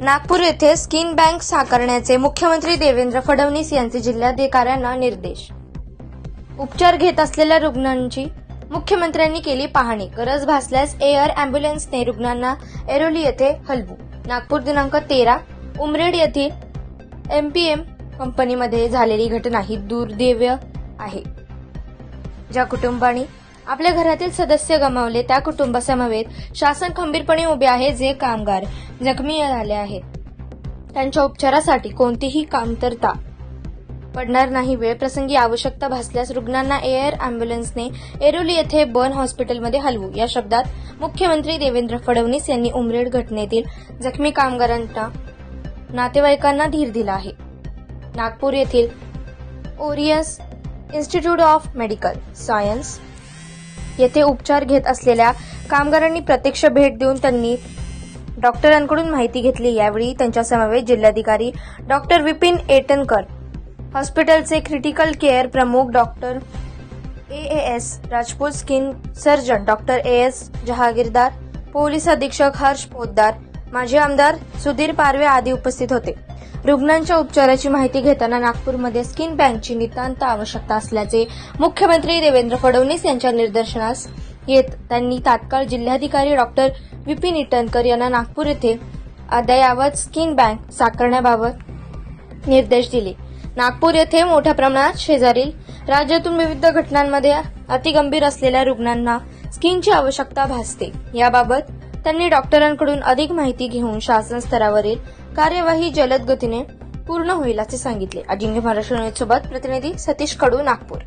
नागपूर येथे skin bank साकारण्याचे मुख्यमंत्री देवेंद्र फडणवीस यांचे जिल्हाधिकाऱ्यांना निर्देश. उपचार घेत असलेल्या रुग्णांची मुख्यमंत्र्यांनी केली पाहणी. गरज भासल्यास एअर अँब्युलन्सने रुग्णांना एरोली येथे हलवू. नागपूर दिनांक तेरा उमरेड येथील एमपीएम कंपनीमध्ये झालेली घटना ही दुर्दैव्य आहे. ज्या कुटुंबांनी आपल्या घरातील सदस्य गमावले त्या कुटुंबासमवेत शासन खंबीरपणे उभे आहे जे कामगार जखमी झाले आहेत. त्यांच्या उपचारासाठी कोणतीही कामतरता पडणार नाही. वेळ प्रसंगी आवश्यकता भासल्यास रुग्णांना एअर अँब्युलन्सने एरोली येथे बर्न हॉस्पिटलमध्ये हलवू. या शब्दात मुख्यमंत्री देवेंद्र फडणवीस यांनी उमरेड घटनेतील जखमी कामगारांना नातेवाईकांना धीर दिला आहे. नागपूर येथील Orious Institute of Medical Science येथे उपचार घेत असलेल्या कामगारांनी प्रत्यक्ष भेट देऊन त्यांनी डॉक्टरांकडून माहिती घेतली. यावेळी त्यांच्या समवेत जिल्हाधिकारी डॉक्टर विपिन एटनकर हॉस्पिटलचे क्रिटिकल केअर प्रमुख doctor A S Rajput skin surgeon doctor A S Jahagirdar police अधीक्षक हर्ष पोद्दार माजी आमदार सुधीर पारवे आदी उपस्थित होते. रुग्णांच्या उपचाराची माहिती घेताना नागपूरमध्ये स्किन बँकची नितांत आवश्यकता असल्याचे मुख्यमंत्री देवेंद्र फडणवीस यांच्या निदर्शनास येत. त्यांनी तात्काळ जिल्हाधिकारी डॉक्टर विपिन इटनकर यांना नागपूर येथे अद्ययावत स्किन बँक साकारण्याबाबत निर्देश दिले. नागपूर येथे मोठ्या प्रमाणात शेजारील राज्यातून विविध घटनांमध्ये अतिगंभीर असलेल्या रुग्णांना स्किनची आवश्यकता भासते. याबाबत त्यांनी डॉक्टरांकडून अधिक माहिती घेऊन शासन स्तरावरील कार्यवाही जलद गतीने पूर्ण होईल असे सांगितले. अजिंक्य महाराष्ट्र न्यूज सोबत प्रतिनिधी सतीश कडू नागपूर.